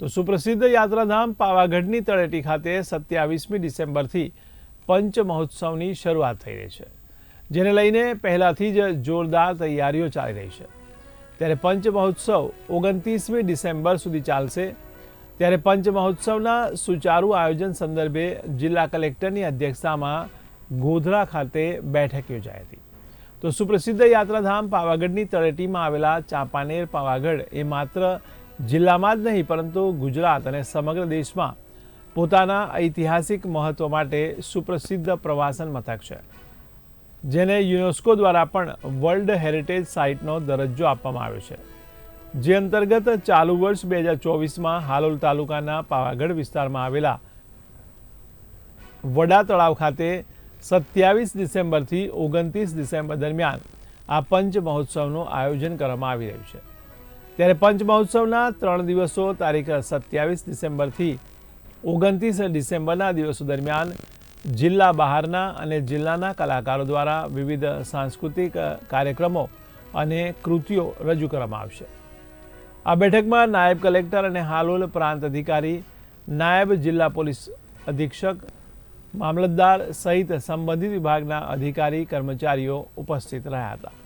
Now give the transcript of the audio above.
તો સુપ્રસિદ્ધ યાત્રાધામ પાવાગઢની તળેટી ખાતે સત્યાવીસમી ડિસેમ્બરથી પંચ મહોત્સવની શરૂઆત થઈ રહી છે, જેને લઈને પહેલાથી જ જોરદાર તૈયારીઓ ચાલી રહી છે. ત્યારે પંચ મહોત્સવ ઓગણત્રીસમી ડિસેમ્બર સુધી ચાલશે. ત્યારે પંચ મહોત્સવના સુચારુ આયોજન સંદર્ભે જિલ્લા કલેક્ટરની અધ્યક્ષતામાં ગોધરા ખાતે બેઠક યોજાઈ હતી. તો સુપ્રસિદ્ધ યાત્રાધામ પાવાગઢની તળેટીમાં આવેલા ચાંપાનેર પાવાગઢ એ માત્ર જિલ્લામાં જ નહીં, પરંતુ ગુજરાત અને સમગ્ર દેશમાં પોતાના ઐતિહાસિક મહત્વ માટે સુપ્રસિદ્ધ પ્રવાસન મથક છે, જેને યુનેસ્કો દ્વારા પણ વર્લ્ડ હેરિટેજ સાઇટનો દરજ્જો આપવામાં આવ્યો છે. જે અંતર્ગત ચાલુ વર્ષ બે હજાર ચોવીસમાં હાલોલ તાલુકાના પાવાગઢ વિસ્તારમાં આવેલા વડા તળાવ ખાતે સત્યાવીસ ડિસેમ્બરથી ઓગણત્રીસ ડિસેમ્બર દરમિયાન આ પંચ મહોત્સવનું આયોજન કરવામાં આવી રહ્યું છે. ત્યારે પંચ મહોત્સવના ત્રણ દિવસો તારીખ સત્યાવીસ ડિસેમ્બરથી ઓગણત્રીસ ડિસેમ્બરના દિવસો દરમિયાન જિલ્લા બહારના અને જિલ્લાના કલાકારો દ્વારા વિવિધ સાંસ્કૃતિક કાર્યક્રમો અને કૃતિઓ રજૂ કરવામાં આવશે. આ બેઠકમાં નાયબ કલેક્ટર અને હાલોલ પ્રાંત અધિકારી, નાયબ જિલ્લા પોલીસ અધિક્ષક, મામલતદાર સહિત સંબંધિત વિભાગના અધિકારી કર્મચારીઓ ઉપસ્થિત રહ્યા હતા.